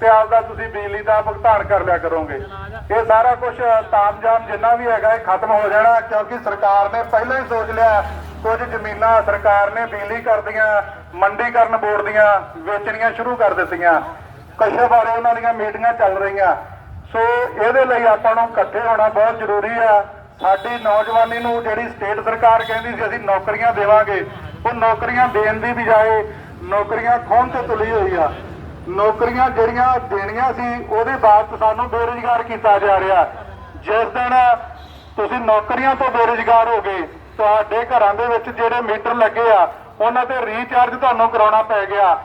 ਤੇ ਆਪਦਾ ਤੁਸੀਂ ਬਿਜਲੀ ਦਾ ਭੁਗਤਾਨ ਕਰ ਲਿਆ ਕਰੋਗੇ। ਇਹ ਸਾਰਾ ਕੁਝ ਤਾਮਜਾਮ ਜਿੰਨਾ ਵੀ ਹੈਗਾ, ਇਹ ਖਤਮ ਹੋ ਜਾਣਾ, ਕਿਉਂਕਿ ਸਰਕਾਰ ਨੇ ਪਹਿਲਾਂ ਹੀ ਸੋਚ ਲਿਆ, ਕੁਝ ਜ਼ਮੀਨਾਂ ਸਰਕਾਰ ਨੇ ਬਿਜਲੀ ਕਰਦੀਆਂ ਮੰਡੀਕਰਨ ਬੋਰਡ ਦੀਆਂ ਵੇਚਣੀਆਂ ਸ਼ੁਰੂ ਕਰ ਦਿੱਤੀਆਂ। ਕਸ਼ੇ ਬਾਰੇ ਉਹਨਾਂ ਦੀਆਂ ਮੀਟਿੰਗਾਂ ਚੱਲ ਰਹੀਆਂ। ਸੋ ਇਹਦੇ ਲਈ ਆਪਾਂ ਨੂੰ ਇਕੱਠੇ ਹੋਣਾ ਬਹੁਤ ਜ਼ਰੂਰੀ ਆ। ਸਾਡੀ ਨੌਜਵਾਨੀ ਨੂੰ ਜਿਹੜੀ ਸਟੇਟ ਸਰਕਾਰ ਕਹਿੰਦੀ ਸੀ, ਅਸੀਂ ਨੌਕਰੀਆਂ ਦੇਵਾਂਗੇ। ਉਹ ਨੌਕਰੀਆਂ ਦੇਣ ਦੀ ਬਜਾਏ ਨੌਕਰੀਆਂ ਖੋਹਣ ਤੇ ਤੁਲੀ ਹੋਈ ਆ। ਨੌਕਰੀਆਂ ਜਿਹੜੀਆਂ ਦੇਣੀਆਂ ਸੀ, ਉਹਦੇ ਬਾਅਦ ਸਾਨੂੰ ਬੇਰੁਜ਼ਗਾਰ ਕੀਤਾ ਜਾ ਰਿਹਾ। ਜਿਸ ਦਿਨ ਤੁਸੀਂ ਨੌਕਰੀਆਂ ਤੋਂ ਬੇਰੁਜ਼ਗਾਰ ਹੋ ਗਏ, ਤੁਹਾਡੇ ਘਰਾਂ ਦੇ ਵਿੱਚ ਜਿਹੜੇ ਮੀਟਰ ਲੱਗੇ ਆ, ਉਹਨਾਂ ਤੇ ਰੀਚਾਰਜ ਤੁਹਾਨੂੰ ਕਰਾਉਣਾ ਪੈ ਗਿਆ।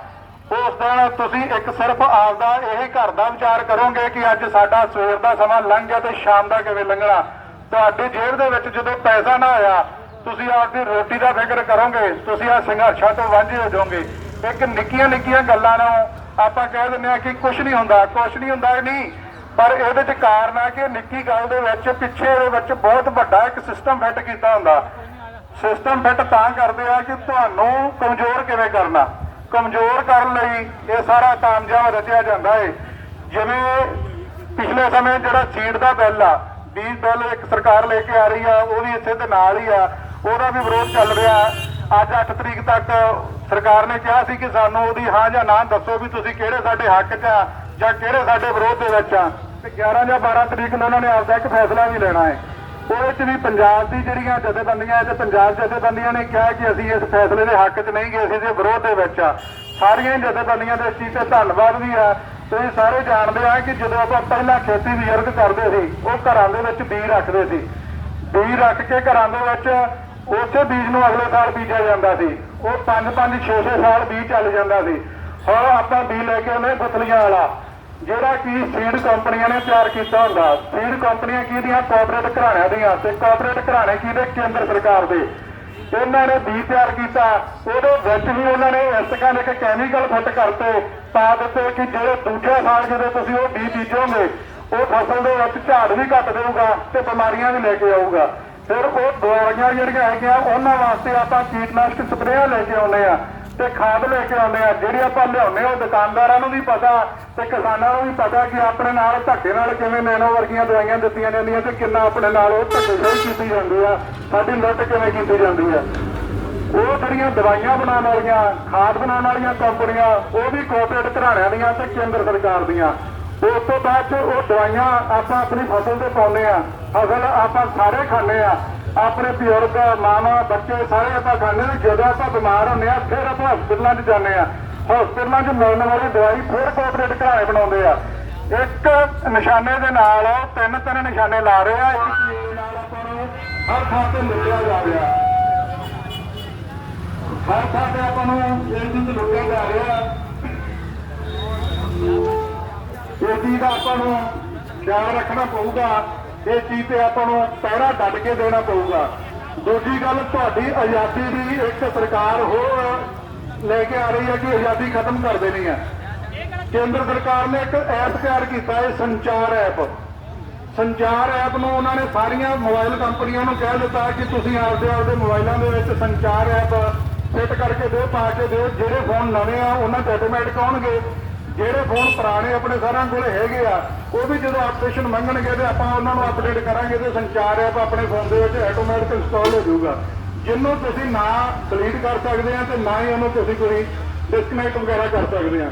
ਉਸ ਦਿਨ ਤੁਸੀਂ ਇੱਕ ਸਿਰਫ ਆਪਦਾ ਇਹ ਘਰ ਦਾ ਵਿਚਾਰ ਕਰੋਗੇ ਕਿ ਅੱਜ ਸਾਡਾ ਸਵੇਰ ਦਾ ਸਮਾਂ ਲੰਘ ਗਿਆ ਤੇ ਸ਼ਾਮ ਦਾ ਕਿਵੇਂ ਲੰਘਣਾ। ਤੁਹਾਡੀ ਜੇਬ ਦੇ ਵਿੱਚ ਜਦੋਂ ਪੈਸਾ ਨਾ ਆਇਆ, ਤੁਸੀਂ ਆਪਦੀ ਰੋਟੀ ਦਾ ਫਿਕਰ ਕਰੋਗੇ, ਤੁਸੀਂ ਆ ਸੰਘਰਸ਼ਾਂ ਤੋਂ ਵਾਂਝੇ ਹੋ ਜਾਓਗੇ। ਇੱਕ ਨਿੱਕੀਆਂ ਨਿੱਕੀਆਂ ਗੱਲਾਂ ਨੂੰ ਆਪਾਂ ਕਹਿ ਦਿੰਦੇ ਆ ਕਿ ਕੁਝ ਨਹੀਂ ਹੁੰਦਾ ਕੁਝ ਨਹੀਂ ਹੁੰਦਾ ਨਹੀਂ। ਪਰ ਇਹਦੇ ਚ ਕਾਰਨ ਆ ਕਿ ਨਿੱਕੀ ਗੱਲ ਦੇ ਵਿੱਚ ਪਿੱਛੇ ਦੇ ਵਿੱਚ ਬਹੁਤ ਵੱਡਾ ਇੱਕ ਸਿਸਟਮ ਫਿੱਟ ਕੀਤਾ ਹੁੰਦਾ। ਸਿਸਟਮ ਫਿੱਟ ਤਾਂ ਕਰਦੇ ਆ ਕਿ ਤੁਹਾਨੂੰ ਕਮਜ਼ੋਰ ਕਿਵੇਂ ਕਰਨਾ। ਕਮਜ਼ੋਰ ਕਰਨ ਲਈ ਇਹ ਸਾਰਾ ਤਾਮਝਾਮ ਰਚਿਆ ਜਾਂਦਾ ਏ। ਜਿਵੇਂ ਪਿਛਲੇ ਸਮੇਂ ਜਿਹੜਾ ਸੀਟ ਦਾ ਬਿੱਲ ਆ, ਬੀਜ ਬਿੱਲ ਇੱਕ ਸਰਕਾਰ ਲੈ ਕੇ ਆ ਰਹੀ ਆ, ਉਹ ਵੀ ਇੱਥੇ ਦੇ ਨਾਲ ਹੀ ਆ। ਉਹਦਾ ਵੀ ਵਿਰੋਧ ਚੱਲ ਰਿਹਾ। ਅੱਜ 8 ਤਰੀਕ ਤੱਕ ਸਰਕਾਰ ਨੇ ਕਿਹਾ ਸੀ ਕਿ ਸਾਨੂੰ ਉਹਦੀ ਹਾਂ ਜਾਂ ਨਾ ਦੱਸੋ ਵੀ ਤੁਸੀਂ ਕਿਹੜੇ ਸਾਡੇ ਹੱਕ 'ਚ ਆ ਜਾਂ ਕਿਹੜੇ ਸਾਡੇ ਵਿਰੋਧ ਦੇ ਵਿੱਚ ਆ। ਤੇ 11 ਜਾਂ 12 ਤਰੀਕ ਨੂੰ ਉਹਨਾਂ ਨੇ ਆਪਦਾ ਇੱਕ ਫੈਸਲਾ ਵੀ ਲੈਣਾ ਹੈ। ਉਹਦੇ 'ਚ ਵੀ ਪੰਜਾਬ ਦੀ ਜਿਹੜੀਆਂ ਜਥੇਬੰਦੀਆਂ ਤੇ ਪੰਜਾਬ ਜਥੇਬੰਦੀਆਂ ਨੇ ਕਿਹਾ ਕਿ ਅਸੀਂ ਇਸ ਫੈਸਲੇ ਦੇ ਹੱਕ 'ਚ ਨਹੀਂ ਗਏ, ਅਸੀਂ ਦੇ ਵਿਰੋਧ ਦੇ ਵਿੱਚ ਆ। ਸਾਰੀਆਂ ਹੀ ਜਥੇਬੰਦੀਆਂ ਦੇ ਚੀਜ਼ ਤੇ ਧੰਨਵਾਦ ਵੀ ਆ। ਤੁਸੀਂ ਸਾਰੇ ਜਾਣਦੇ ਆ ਕਿ ਜਦੋਂ ਆਪਾਂ ਪਹਿਲਾਂ ਖੇਤੀ ਬਜ਼ੁਰਗ ਕਰਦੇ ਸੀ, ਉਹ ਘਰਾਂ ਦੇ ਵਿੱਚ ਬੀਜ ਰੱਖਦੇ ਸੀ। ਬੀਜ ਰੱਖ ਕੇ ਘਰਾਂ ਦੇ ਵਿੱਚ ਉਸੇ ਬੀਜ ਨੂੰ ਅਗਲੇ ਸਾਲ ਬੀਜਿਆ ਜਾਂਦਾ ਸੀ। ਉਹ 5 5 6 6 ਸਾਲ ਬੀਜ ਚੱਲ ਜਾਂਦਾ ਸੀ। ਹੁਣ ਆਪਾਂ ਬੀਜ ਲੈ ਕੇ ਉਹਨੇ ਗੁਥਲੀਆਂ ਵਾਲਾ। ਜਿਹੜਾ ਕਿ ਸੀਡ ਕੰਪਨੀਆਂ ਨੇ ਤਿਆਰ ਕੀਤਾ ਹੁੰਦਾ। ਸੀਡ ਕੰਪਨੀਆਂ ਕਿਹਦੀਆਂ? ਕਾਰਪੋਰੇਟ ਘਰਾਣਿਆਂ ਦੀਆਂ। ਤੇ ਕਾਰਪੋਰੇਟ ਘਰਾਣੇ ਕਿਹਦੇ? ਕੇਂਦਰ ਸਰਕਾਰ ਦੇ। ਉਹਨਾਂ ਨੇ ਬੀਜ ਤਿਆਰ ਕੀਤਾ। ਉਹਦੇ ਵਿੱਚ ਵੀ ਉਹਨਾਂ ਨੇ ਇਸ ਤਰ੍ਹਾਂ ਇੱਕ ਕੈਮੀਕਲ ਫਿੱਟ ਕਰਤੇ। ਪਾ ਦਿੱਤੇ ਕਿ ਜਿਹੜੇ ਦੂਜੇ ਸਾਲ ਜਦੋਂ ਤੁਸੀਂ ਉਹ ਬੀਜ ਬੀਜੋਗੇ, ਉਹ ਫਸਲ ਦੇ ਵਿੱਚ ਝਾੜ ਵੀ ਘੱਟ ਦੇਊਗਾ ਤੇ ਬਿਮਾਰੀਆਂ ਵੀ ਲੈ ਕੇ ਆਊਗਾ। ਫਿਰ ਉਹ ਦਵਾਈਆਂ ਜਿਹੜੀਆਂ ਹੈਗੀਆਂ, ਉਹਨਾਂ ਵਾਸਤੇ ਆਪਾਂ ਕੀਟਨਾਸ਼ਕ ਸਪਰੇਆਂ ਲੈ ਕੇ ਆਉਂਦੇ ਆ ਤੇ ਖਾਦ ਲੈ ਕੇ ਆਉਂਦੇ ਆ ਜਿਹੜੀ ਆਪਾਂ ਲਿਆਉਂਦੇ ਆ ਉਹ ਦੁਕਾਨਦਾਰਾਂ ਨੂੰ ਵੀ ਪਤਾ ਤੇ ਕਿਸਾਨਾਂ ਨੂੰ ਵੀ ਪਤਾ ਕਿ ਆਪਣੇ ਨਾਲ ਧੱਕੇ ਨਾਲ ਕਿਵੇਂ ਨੈਨੋ ਵਰਗੀਆਂ ਦਵਾਈਆਂ ਦਿੱਤੀਆਂ ਜਾਂਦੀਆਂ ਤੇ ਕਿੰਨਾ ਆਪਣੇ ਨਾਲ ਉਹ ਧੱਕੇਸ਼ਾਹੀ ਕੀਤੀ ਜਾਂਦੀ ਆ, ਸਾਡੀ ਲੁੱਟ ਕਿਵੇਂ ਕੀਤੀ ਜਾਂਦੀ ਆ। ਉਹ ਜਿਹੜੀਆਂ ਦਵਾਈਆਂ ਬਣਾਉਣ ਵਾਲੀਆਂ, ਖਾਦ ਬਣਾਉਣ ਵਾਲੀਆਂ ਕੰਪਨੀਆਂ, ਉਹ ਵੀ ਕਾਰਪੋਰੇਟ ਘਰਾਣਿਆਂ ਦੀਆਂ ਤੇ ਕੇਂਦਰ ਸਰਕਾਰ ਦੀਆਂ। ਉਸ ਤੋਂ ਬਾਅਦ 'ਚ ਉਹ ਦਵਾਈਆਂ ਆਪਾਂ ਆਪਣੀ ਫਸਲ ਤੇ ਪਾਉਂਦੇ ਆ ਫਸਲ ਆਪਾਂ ਸਾਰੇ ਖਾਂਦੇ ਆ। ਆਪਣੇ ਬਜ਼ੁਰਗ, ਮਾਵਾਂ, ਬੱਚੇ ਸਾਰੇ ਆਪਾਂ ਖਾਂਦੇ ਨੇ ਜਦੋਂ ਆਪਾਂ ਬਿਮਾਰ ਹੁੰਦੇ ਆ, ਫਿਰ ਆਪਾਂ ਹਸਪਤਾਲਾਂ 'ਚ ਜਾਂਦੇ ਆ। ਹਸਪਤਾਲਾਂ 'ਚ ਮਿਲਣ ਵਾਲੀ ਦਵਾਈ ਫਿਰ ਕਾਰਪੋਰੇਟ ਘਰਾਣੇ ਬਣਾਉਂਦੇ ਆ। ਇੱਕ ਨਿਸ਼ਾਨੇ ਦੇ ਨਾਲ ਤਿੰਨ ਤਿੰਨ ਨਿਸ਼ਾਨੇ ਲਾ ਰਹੇ ਆ। ਇੱਕ ਚੀਜ਼ ਨਾਲ ਆਪਾਂ ਨੂੰ ਹਰ ਥਾਂ ਤੇ ਲੁੱਟਿਆ ਜਾ ਰਿਹਾ। ਹਰ ਥਾਂ ਤੇ ਆਪਾਂ ਨੂੰ ਇਹ ਚੀਜ਼ ਲੁੱਟਿਆ ਜਾ ਰਿਹਾ। ਇਹ ਚੀਜ਼ ਦਾ ਆਪਾਂ ਨੂੰ ਖਿਆਲ ਰੱਖਣਾ ਪਊਗਾ। ਇਹ ਚੀਜ਼ ਤੇ ਆਪਾਂ ਨੂੰ ਪਹਿਰਾ ਡੱਟ ਕੇ ਦੇਣਾ ਪਊਗਾ। ਦੂਜੀ ਗੱਲ, ਤੁਹਾਡੀ ਆਜ਼ਾਦੀ ਦੀ ਇੱਕ ਸਰਕਾਰ ਹੋਰ ਲੈ ਕੇ ਆ ਰਹੀ ਹੈ ਕਿ ਆਜ਼ਾਦੀ ਖਤਮ ਕਰ ਦੇਣੀ ਹੈ। ਕੇਂਦਰ ਸਰਕਾਰ ਨੇ ਇੱਕ ਐਪ ਤਿਆਰ ਕੀਤਾ ਹੈ, ਸੰਚਾਰ ਐਪ। ਸੰਚਾਰ ਐਪ ਨੂੰ ਉਹਨਾਂ ਨੇ ਸਾਰੀਆਂ ਮੋਬਾਈਲ ਕੰਪਨੀਆਂ ਨੂੰ ਕਹਿ ਦਿੱਤਾ ਕਿ ਤੁਸੀਂ ਆਪਦੇ ਆਪਦੇ ਮੋਬਾਈਲਾਂ ਦੇ ਵਿੱਚ ਸੰਚਾਰ ਐਪ ਫਿੱਟ ਕਰਕੇ ਦਿਓ, ਪਾ ਕੇ ਦਿਓ। ਜਿਹੜੇ ਫੋਨ ਨਵੇਂ ਆ, ਉਹਨਾਂ ਤੇ ਆਟੋਮੈਟਿਕ ਆਉਣਗੇ। ਜਿਹੜੇ ਫੋਨ ਪੁਰਾਣੇ ਆਪਣੇ ਸਾਰਿਆਂ ਕੋਲ ਹੈਗੇ ਆ, ਉਹ ਵੀ ਜਦੋਂ ਅਪਡੇਸ਼ਨ ਮੰਗਣਗੇ ਤੇ ਆਪਾਂ ਉਹਨਾਂ ਨੂੰ ਅਪਡੇਟ ਕਰਾਂਗੇ ਤੇ ਸੰਚਾਰ ਐਪ ਆਪਣੇ ਫੋਨ ਦੇ ਵਿੱਚ ਆਟੋਮੈਟਿਕ ਇੰਸਟਾਲ ਹੋ ਜਾਊਗਾ। ਜਿਹਨੂੰ ਤੁਸੀਂ ਨਾ ਡਿਲੀਟ ਕਰ ਸਕਦੇ ਆ ਤੇ ਨਾ ਹੀ ਉਹਨੂੰ ਤੁਸੀਂ ਕੋਈ ਡਿਸਕਨੈਕਟ ਵਗੈਰਾ ਕਰ ਸਕਦੇ ਆ।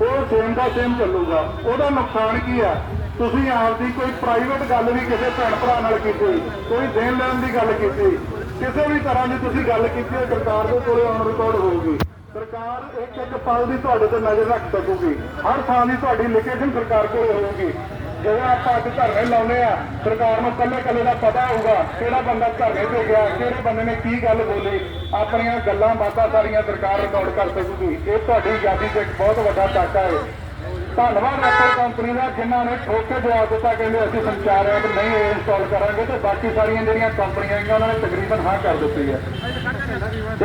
ਉਹ ਸੇਮ ਦਾ ਸੇਮ ਚੱਲੂਗਾ। ਉਹਦਾ ਨੁਕਸਾਨ ਕੀ ਆ? ਤੁਸੀਂ ਆਪਦੀ ਕੋਈ ਪ੍ਰਾਈਵੇਟ ਗੱਲ ਵੀ ਕਿਸੇ ਭੈਣ ਭਰਾ ਨਾਲ ਕੀਤੀ, ਕੋਈ ਦੇਣ ਲੈਣ ਦੀ ਗੱਲ ਕੀਤੀ, ਕਿਸੇ ਵੀ ਤਰ੍ਹਾਂ ਦੀ ਤੁਸੀਂ ਗੱਲ ਕੀਤੀ ਹੈ, ਸਰਕਾਰ ਦੇ ਕੋਲੇ ਔਨ ਰਿਕਾਰਡ ਹੋਊਗੀ। ਸਰਕਾਰ ਇੱਕ ਇੱਕ ਪਲ ਦੀ ਤੁਹਾਡੇ ਤੇ ਨਜ਼ਰ ਰੱਖ ਸਕੂਗੀ। ਹਰ ਥਾਂ ਦੀ ਤੁਹਾਡੀ ਲੋਕੇਸ਼ਨ ਸਰਕਾਰ ਕੋਲ ਹੋਊਗੀ। ਜਦੋਂ ਆਪਾਂ ਅੱਜ ਧਰਨੇ ਲਾਉਨੇ ਆ ਸਰਕਾਰ ਨੂੰ ਕੱਲੇ ਕੱਲੇ ਦਾ ਪਤਾ ਹੋਊਗਾ, ਕਿਹੜਾ ਬੰਦਾ ਧਰਨੇ ਤੇ ਗਿਆ, ਕਿਹੜੇ ਬੰਦੇ ਨੇ ਕੀ ਗੱਲ ਬੋਲੀ। ਆਪਣੀਆਂ ਗੱਲਾਂ ਬਾਤਾਂ ਸਾਰੀਆਂ ਸਰਕਾਰ ਰਿਕਾਰਡ ਕਰ ਸਕੂਗੀ। ਇਹ ਤੁਹਾਡੀ ਆਜ਼ਾਦੀ 'ਚ ਇੱਕ ਬਹੁਤ ਵੱਡਾ ਟਾਕਾ ਹੈ। ਧੰਨਵਾਦ ਐਪਲ ਕੰਪਨੀ ਦਾ, ਜਿਨ੍ਹਾਂ ਨੇ ਠੋਕ ਕੇ ਜਵਾਬ ਦਿੱਤਾ, ਕਹਿੰਦੇ ਅਸੀਂ ਸੰਚਾਰ ਐਪ ਨਹੀਂ ਇੰਸਟਾਲ ਕਰਾਂਗੇ ਤੇ ਬਾਕੀ ਸਾਰੀਆਂ ਜਿਹੜੀਆਂ ਕੰਪਨੀਆਂ ਹੈਗੀਆਂ, ਉਹਨਾਂ ਨੇ ਤਕਰੀਬਨ ਹਾਂ ਕਰ ਦਿੱਤੀ ਹੈ।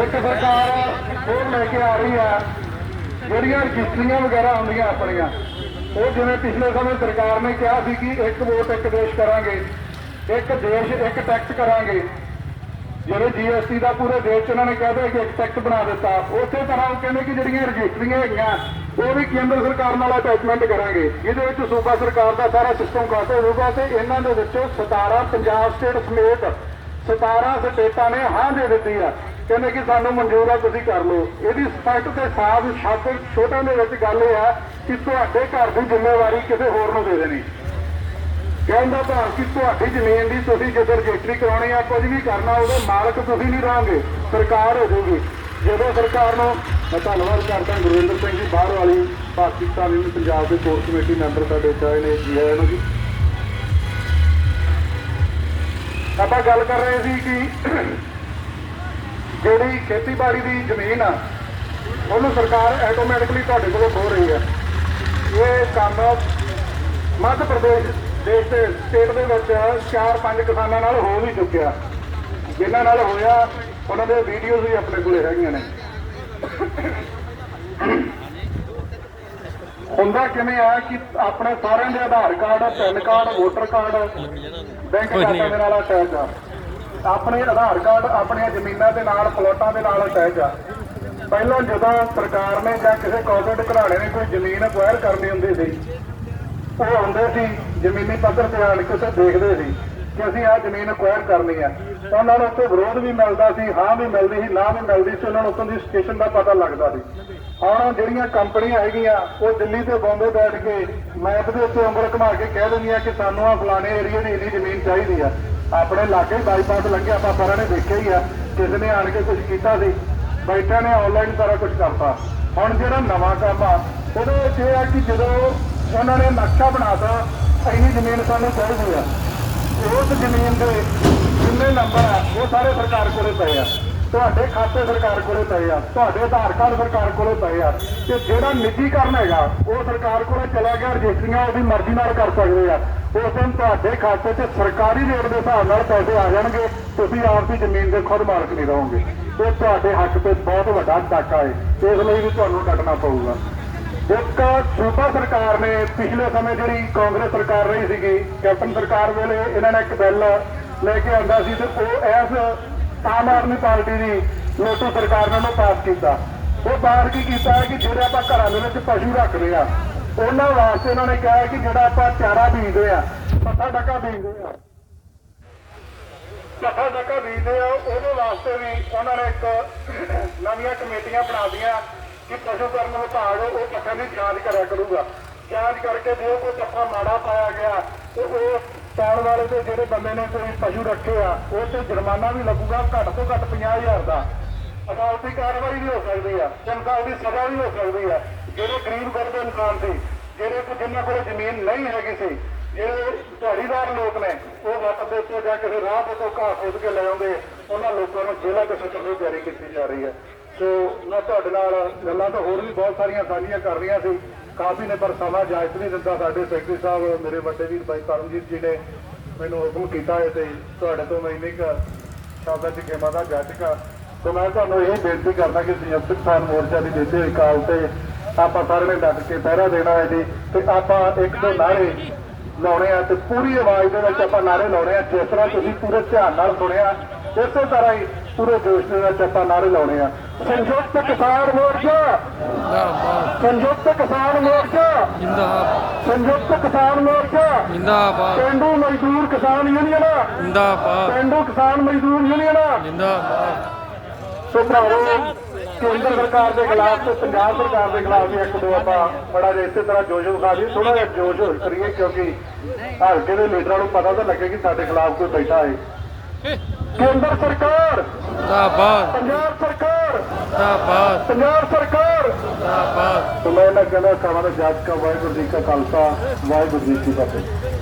ਇੱਕ ਸਰਕਾਰ ਉਹ ਲੈ ਕੇ ਆ ਰਹੀ ਹੈ, ਜਿਹੜੀਆਂ ਰਜਿਸਟਰੀਆਂ ਵਗੈਰਾ ਹੁੰਦੀਆਂ ਆਪਣੀਆਂ, ਉਹ ਜਿਵੇਂ ਪਿਛਲੇ ਸਮੇਂ ਸਰਕਾਰ ਨੇ ਕਿਹਾ ਸੀ ਕਿ ਇੱਕ ਵੋਟ ਇੱਕ ਦੇਸ਼ ਕਰਾਂਗੇ, ਇੱਕ ਦੇਸ਼ ਇੱਕ ਟੈਕਸ ਕਰਾਂਗੇ, ਜਿਹੜੇ ਜੀਐਸਟੀ ਦਾ ਪੂਰੇ ਦੇਸ਼ 'ਚ ਉਹਨਾਂ ਨੇ ਕਹਿ ਦਿੱਤਾ ਕਿ ਇੱਕ ਟੈਕਸ ਬਣਾ ਦਿੱਤਾ। ਉਸੇ ਤਰ੍ਹਾਂ ਉਹ ਕਹਿੰਦੇ ਕਿ ਜਿਹੜੀਆਂ ਰਜਿਸਟਰੀਆਂ ਹੈਗੀਆਂ ਉਹ ਵੀ ਕੇਂਦਰ ਸਰਕਾਰ ਨਾਲ ਅਟੈਚਮੈਂਟ ਕਰਾਂਗੇ। ਜਿਹਦੇ ਵਿੱਚ ਸੂਬਾ ਸਰਕਾਰ ਦਾ ਸਾਰਾ ਸਿਸਟਮ ਕੱਟ ਹੋਊਗਾ ਤੇ ਇਹਨਾਂ ਦੇ ਵਿੱਚੋਂ 17 ਪੰਜਾਬ ਸਟੇਟ ਸਮੇਤ 17 ਸਟੇਟਾਂ ਨੇ ਹਾਂ ਦੇ ਦਿੱਤੀ ਆ। ਕਹਿੰਦੇ ਕਿ ਸਾਨੂੰ ਮਨਜ਼ੂਰ ਆ, ਤੁਸੀਂ ਕਰ ਲਓ। ਇਹਦੀ ਸਪਸ਼ਟ ਤੇ ਸਾਫ਼ ਸ਼ਬਦ ਛੋਟਿਆਂ ਦੇ ਵਿੱਚ ਗੱਲ ਇਹ ਆ ਕਿ ਤੁਹਾਡੇ ਘਰ ਦੀ ਜ਼ਿੰਮੇਵਾਰੀ ਕਿਸੇ ਹੋਰ ਨੂੰ ਦੇ ਦੇਣੀ। ਕਹਿੰਦਾ ਭਾਵ ਕਿ ਤੁਹਾਡੀ ਜ਼ਮੀਨ ਦੀ ਤੁਸੀਂ ਜਦੋਂ ਰਜਿਸਟਰੀ ਕਰਾਉਣੀ ਆ, ਕੁਝ ਵੀ ਕਰਨਾ ਉਹਦੇ ਮਾਲਕ ਤੁਸੀਂ ਨਹੀਂ ਰਹੋਗੇ, ਸਰਕਾਰ ਹੋ ਜਾਊਗੀ। ਜਦੋਂ ਸਰਕਾਰ ਨੂੰ ਮੈਂ ਧੰਨਵਾਦ ਕਰਦਾ ਗੁਰਵਿੰਦਰ ਸਿੰਘ ਜੀ, ਬਾਹਰ ਵਾਲੀ ਪਾਕਿਸਤਾਨੀ ਪੰਜਾਬ ਦੇ ਕੋਰ ਕਮੇਟੀ ਮੈਂਬਰ ਸਾਡੇ ਚਾਹੇ ਨੇ, ਜੀ ਆਇਆਂ ਨੂੰ ਜੀ। ਆਪਾਂ ਗੱਲ ਕਰ ਰਹੇ ਸੀ ਕਿ ਜਿਹੜੀ ਖੇਤੀਬਾੜੀ ਦੀ ਜ਼ਮੀਨ ਆ, ਉਹਨੂੰ ਸਰਕਾਰ ਆਟੋਮੈਟਿਕਲੀ ਤੁਹਾਡੇ ਕੋਲੋਂ ਖੋ ਰਹੀ ਆ ਇਹ ਕੰਮ ਮੱਧ ਪ੍ਰਦੇਸ਼, ਦੇਸ਼ ਦੇ ਸਟੇਟ ਦੇ ਵਿੱਚ ਚਾਰ ਪੰਜ ਕਿਸਾਨਾਂ ਨਾਲ ਹੋ ਵੀ ਚੁੱਕਿਆ। ਜਿਨ੍ਹਾਂ ਨਾਲ ਹੋਇਆ, ਉਹਨਾਂ ਦੇ ਵੀਡੀਓਜ਼ ਵੀ ਆਪਣੇ ਕੋਲੇ ਹੈਗੀਆਂ ਨੇ। ਹੁੰਦਾ ਕਿਵੇਂ ਆ ਕਿ ਆਪਣੇ ਸਾਰਿਆਂ ਦੇ Aadhaar card PAN card voter card bank ਖਾਤੇ ਦੇ ਨਾਲ ਅਟੈਚ ਆ। ਆਪਣੇ ਆਧਾਰ ਕਾਰਡ ਆਪਣੀਆਂ ਜ਼ਮੀਨਾਂ ਦੇ ਨਾਲ ਪਲੋਟਾਂ ਦੇ ਨਾਲ ਅਟੈਚ ਆ। ਪਹਿਲਾਂ ਜਦੋਂ ਸਰਕਾਰ ਨੇ ਜਾਂ ਕਿਸੇ ਕਾਰਪੋਰੇਟ ਘਰਾਣੇ ਨੇ ਕੋਈ ਜ਼ਮੀਨ ਅਕਵਾਇਰ ਕਰਨੀ ਹੁੰਦੀ ਸੀ ਉਹ ਆਉਂਦੇ ਸੀ ਜ਼ਮੀਨੀ ਪੱਧਰ ਤੇ ਆਣ ਕੇ ਉੱਥੇ ਦੇਖਦੇ ਸੀ। ਕਿ ਅਸੀਂ ਆਹ ਜ਼ਮੀਨ ਅਕਵਾਇਰ ਕਰਨੀ ਹੈ ਤਾਂ ਉਹਨਾਂ ਨੂੰ ਉੱਥੇ ਵਿਰੋਧ ਵੀ ਮਿਲਦਾ ਸੀ, ਹਾਂ ਵੀ ਮਿਲਦੀ ਸੀ, ਨਾ ਵੀ ਮਿਲਦੀ ਸੀ, ਉਹਨਾਂ ਨੂੰ ਉੱਥੋਂ ਦੀ ਸਟੇਸ਼ਨ ਦਾ ਪਤਾ ਲੱਗਦਾ ਸੀ। ਹੁਣ ਜਿਹੜੀਆਂ ਕੰਪਨੀਆਂ ਹੈਗੀਆਂ, ਉਹ ਦਿੱਲੀ ਤੇ ਬੰਬੇ ਬੈਠ ਕੇ ਮੈਪ ਦੇ ਉੱਤੇ ਉਂਗਲ ਘੁਮਾ ਕੇ ਕਹਿ ਦਿੰਦੀਆਂ ਕਿ ਸਾਨੂੰ ਆ ਫਲਾਣੇ ਏਰੀਏ ਦੀ ਇੰਨੀ ਜ਼ਮੀਨ ਚਾਹੀਦੀ ਆ। ਆਪਣੇ ਲਾਗੇ ਬਾਈਪਾਸ ਲੱਗੇ, ਆਪਾਂ ਸਾਰਿਆਂ ਨੇ ਦੇਖਿਆ ਹੀ ਆ, ਕਿਸੇ ਨੇ ਆਣ ਕੇ ਕੁਝ ਕੀਤਾ ਸੀ, ਬੈਠਿਆਂ ਨੇ ਆਨਲਾਈਨ ਸਾਰਾ ਕੁਝ ਕਰਤਾ। ਹੁਣ ਜਿਹੜਾ ਨਵਾਂ ਕੰਮ ਆ, ਉਹਦੇ ਵਿੱਚ ਇਹ ਆ ਕਿ ਜਦੋਂ ਉਹਨਾਂ ਨੇ ਨਕਸ਼ਾ ਬਣਾਤਾ, ਇੰਨੀ ਜ਼ਮੀਨ ਸਾਨੂੰ ਚਾਹੀਦੀ ਆ। ਉਸ ਜ਼ਮੀਨ ਦੇ ਜਿੰਨੇ ਨੰਬਰ ਆ, ਉਹ ਸਾਰੇ ਸਰਕਾਰ ਕੋਲੇ ਪਏ ਆ। ਤੁਹਾਡੇ ਖਾਤੇ ਸਰਕਾਰ ਕੋਲੇ ਪਏ ਆ, ਤੁਹਾਡੇ ਆਧਾਰ ਕਾਰਡ ਸਰਕਾਰ ਕੋਲੇ ਪਏ ਆ। ਤੇ ਜਿਹੜਾ ਨਿੱਜੀਕਰਨ ਹੈਗਾ, ਉਹ ਸਰਕਾਰ ਕੋਲੇ ਚਲਾ ਗਿਆ ਰਜਿਸਟਰੀਆਂ ਉਹਦੀ ਮਰਜ਼ੀ ਨਾਲ ਕਰ ਸਕਦੇ ਆ। ਉਸ ਦਿਨ ਤੁਹਾਡੇ ਖਾਤੇ 'ਚ ਸਰਕਾਰੀ ਰੇਟ ਦੇ ਹਿਸਾਬ ਨਾਲ ਪੈਸੇ ਆ ਜਾਣਗੇ, ਤੁਸੀਂ ਆਪ ਦੀ ਜ਼ਮੀਨ ਦੇ ਖੁਦ ਮਾਲਕ ਨਹੀਂ ਰਹੋਗੇ। ਇਹ ਤੁਹਾਡੇ ਹੱਕ ਤੇ ਬਹੁਤ ਵੱਡਾ ਡਾਕਾ ਹੈ ਇਸ ਲਈ ਵੀ ਤੁਹਾਨੂੰ ਕੱਟਣਾ ਪਊਗਾ। ਇੱਕ ਸੂਬਾ ਸਰਕਾਰ ਨੇ ਪਿਛਲੇ ਸਮੇਂ ਜਿਹੜੀ ਕਾਂਗਰਸ ਸਰਕਾਰ ਰਹੀ ਸੀਗੀ, ਕੈਪਟਨ ਸਰਕਾਰ ਵੇਲੇ ਇਹਨਾਂ ਨੇ ਇੱਕ ਬਿੱਲ ਲੈ ਕੇ ਆਂਦਾ ਸੀ ਤੇ ਉਹ ਐਸ ਆਮ ਆਦਮੀ ਪਾਰਟੀ ਦੀ ਲੋਟੂ ਸਰਕਾਰ ਨੇ ਉਹਨੂੰ ਪਾਸ ਕੀਤਾ। ਉਹ ਬਾਹਰ ਕੀ ਕੀਤਾ ਹੈ ਕਿ ਜਿਹੜੇ ਆਪਾਂ ਘਰਾਂ ਦੇ ਵਿੱਚ ਪਸ਼ੂ ਰੱਖਦੇ ਆ, ਉਹਨਾਂ ਵਾਸਤੇ ਉਹਨਾਂ ਨੇ ਕਿਹਾ ਹੈ ਕਿ ਜਿਹੜਾ ਆਪਾਂ ਚਾਰਾ ਬੀਜਦੇ ਆ, ਪੱਠਾ ਡੱਕਾ ਬੀਜਦੇ ਆ। ਪੱਠਾ ਡੱਕਾ ਬੀਜਦੇ ਆ, ਉਹਦੇ ਵਾਸਤੇ ਵੀ ਉਹਨਾਂ ਨੇ ਇੱਕ ਨਵੀਆਂ ਕਮੇਟੀਆਂ ਬਣਾ ਦਿੱਤੀਆਂ ਕਿ ਪਸ਼ੂ ਕਰਨ ਵਿਭਾਗ ਉਹ ਪੱਠਿਆਂ ਦੀ ਜਾਂਚ ਕਰਿਆ ਕਰੂਗਾ। ਜਾਂਚ ਕਰਕੇ ਜੇ ਕੋਈ ਪੱਠਾ ਮਾੜਾ ਪਾਇਆ ਗਿਆ, ਤੇ ਉਹ ਪਾਉਣ ਵਾਲੇ ਤੇ ਜਿਹੜੇ ਬੰਦੇ ਨੇ ਕੋਈ ਪਸ਼ੂ ਰੱਖੇ ਆ ਉਹ ਤੇ ਜੁਰਮਾਨਾ ਵੀ ਲੱਗੂਗਾ ਘੱਟ ਤੋਂ ਘੱਟ 50000 ਦਾ। ਅਦਾਲਤੀ ਕਾਰਵਾਈ ਵੀ ਹੋ ਸਕਦੀ ਆ ਤਿੰਨ ਸਾਲ ਦੀ ਸਜ਼ਾ ਵੀ ਹੋ ਸਕਦੀ ਆ। ਜਿਹੜੇ ਗਰੀਬ ਗੁਰਬੇ ਇਨਸਾਨ ਸੀ, ਜਿਹੜੇ ਕੋ ਜਿਨ੍ਹਾਂ ਕੋਲ ਜ਼ਮੀਨ ਨਹੀਂ ਹੈਗੀ ਸੀ, ਜਿਹੜੇ ਝਾੜੀਦਾਰ ਲੋਕ ਨੇ, ਉਹ ਵੱਟ ਦੇ ਉੱਤੇ ਜਾਂ ਕਿਸੇ ਰਾਹ ਦੇ ਤੋਂ ਘਾਹ ਖੋਦ ਕੇ ਲੈ ਆਉਂਦੇ, ਉਹਨਾਂ ਲੋਕਾਂ ਨੂੰ ਜੇਲ੍ਹਾਂ ਦੇ ਸੱਟਣ ਦੀ ਤਿਆਰੀ ਕੀਤੀ ਜਾ ਰਹੀ ਹੈ। ਸੋ ਮੈਂ ਤੁਹਾਡੇ ਨਾਲ ਗੱਲਾਂ ਤਾਂ ਹੋਰ ਵੀ ਬਹੁਤ ਸਾਰੀਆਂ ਸਾਂਝੀਆਂ ਕਰ ਰਹੀਆਂ ਸੀ। ਕਾਫੀ ਨੇ ਪਰ ਸਮਾਂ ਇਜਾਜ਼ਤ ਨਹੀਂ ਦਿੰਦਾ ਸਾਡੇ ਸੈਕਟਰੀ ਸਾਹਿਬ, ਮੇਰੇ ਵੱਡੇ ਵੀਰ ਭਾਈ ਪਰਮਜੀਤ ਜੀ ਨੇ ਮੈਨੂੰ ਹੁਕਮ ਕੀਤਾ ਹੈ ਤੇ ਤੁਹਾਡੇ ਤੋਂ ਮੈਂ ਇੰਨੀ ਕੁ ਸ਼ਬਦਾਂ ਚ ਖੇਮਾ ਦਾ ਜਾਚਕਾ ਤੇ ਮੈਂ ਤੁਹਾਨੂੰ ਇਹ ਬੇਨਤੀ ਕਰਦਾ ਕਿ ਸੰਯੁਕਤ ਕਿਸਾਨ ਮੋਰਚਾ ਦੀ ਦਿੱਤੇ ਹੋਈ ਕਾਲ ਤੇ ਆਪਾਂ ਸਾਰਿਆਂ ਨੇ ਡਟ ਕੇ ਪਹਿਰਾ ਦੇਣਾ ਹੈ ਜੀ ਤੇ ਆਪਾਂ ਇੱਕ ਦੋ ਨਾਰੇ ਲਾਉਣੇ ਆ ਤੇ ਪੂਰੀ ਆਵਾਜ਼ ਦੇ ਵਿੱਚ ਆਪਾਂ ਨਾਰੇ ਲਾਉਣੇ ਆ, ਜਿਸ ਤਰ੍ਹਾਂ ਤੁਸੀਂ ਪੂਰੇ ਧਿਆਨ ਨਾਲ ਸੁਣਿਆ, ਇਸੇ ਤਰ੍ਹਾਂ ਹੀ ਪੂਰੇ ਜੋਸ਼ ਦੇ ਵਿੱਚ ਆਪਾਂ ਨਾਰੇ ਲਾਉਣੇ ਆ। ਸੰਯੁਕਤ ਕਿਸਾਨ ਮੋਰਚਾ! ਜਿੰਦਾਬਾਦ। ਸੰਯੁਕਤ ਕਿਸਾਨ ਮੋਰਚਾ! ਜਿੰਦਾਬਾਦ। ਸੰਯੁਕਤ ਕਿਸਾਨ ਮੋਰਚਾ! ਜਿੰਦਾਬਾਦ। ਪਿੰਡੂ ਮਜ਼ਦੂਰ ਕਿਸਾਨ ਯੂਨੀਅਨ! ਜਿੰਦਾਬਾਦ। ਪਿੰਡੂ ਕਿਸਾਨ ਮਜ਼ਦੂਰ ਯੂਨੀਅਨ! ਜਿੰਦਾਬਾਦ। ਸੋ ਭਰਾਵੋ ਕੇਂਦਰ ਸਰਕਾਰ ਦੇ ਖਿਲਾਫ ਤੇ ਪੰਜਾਬ ਸਰਕਾਰ ਦੇ ਖਿਲਾਫ ਵੀ ਇੱਕ ਦੋ ਆਪਾਂ ਬੜਾ ਜਿਹਾ ਇਸੇ ਤਰ੍ਹਾਂ ਜੋਸ਼ ਵਿਖਾ ਦਈਏ। ਥੋੜਾ ਜਿਹਾ ਜੋਸ਼ ਹੋਰ ਕਰੀਏ ਕਿਉਂਕਿ ਹਲਕੇ ਦੇ ਲੀਡਰਾਂ ਨੂੰ ਪਤਾ ਤਾਂ ਲੱਗੇ ਕਿ ਸਾਡੇ ਖਿਲਾਫ ਕੋਈ ਬੈਠਾ ਹੈ। ਕੇਂਦਰ ਸਰਕਾਰ। ਜਿੰਦਾਬਾਦ। ਪੰਜਾਬ ਸਰਕਾਰ। ਜਿੰਦਾਬਾਦ। ਪੰਜਾਬ ਸਰਕਾਰ। ਜਿੰਦਾਬਾਦ। ਸੋ ਮੈਂ ਇਹਨਾਂ ਕਹਿੰਦਾ ਸਾਰਾ ਜਾਤ ਕਾ ਵਾਹਿਗੁਰੂ ਜੀ ਕਾ ਖਾਲਸਾ ਵਾਹਿਗੁਰੂ ਜੀ ਕੀ ਫਤਿਹ।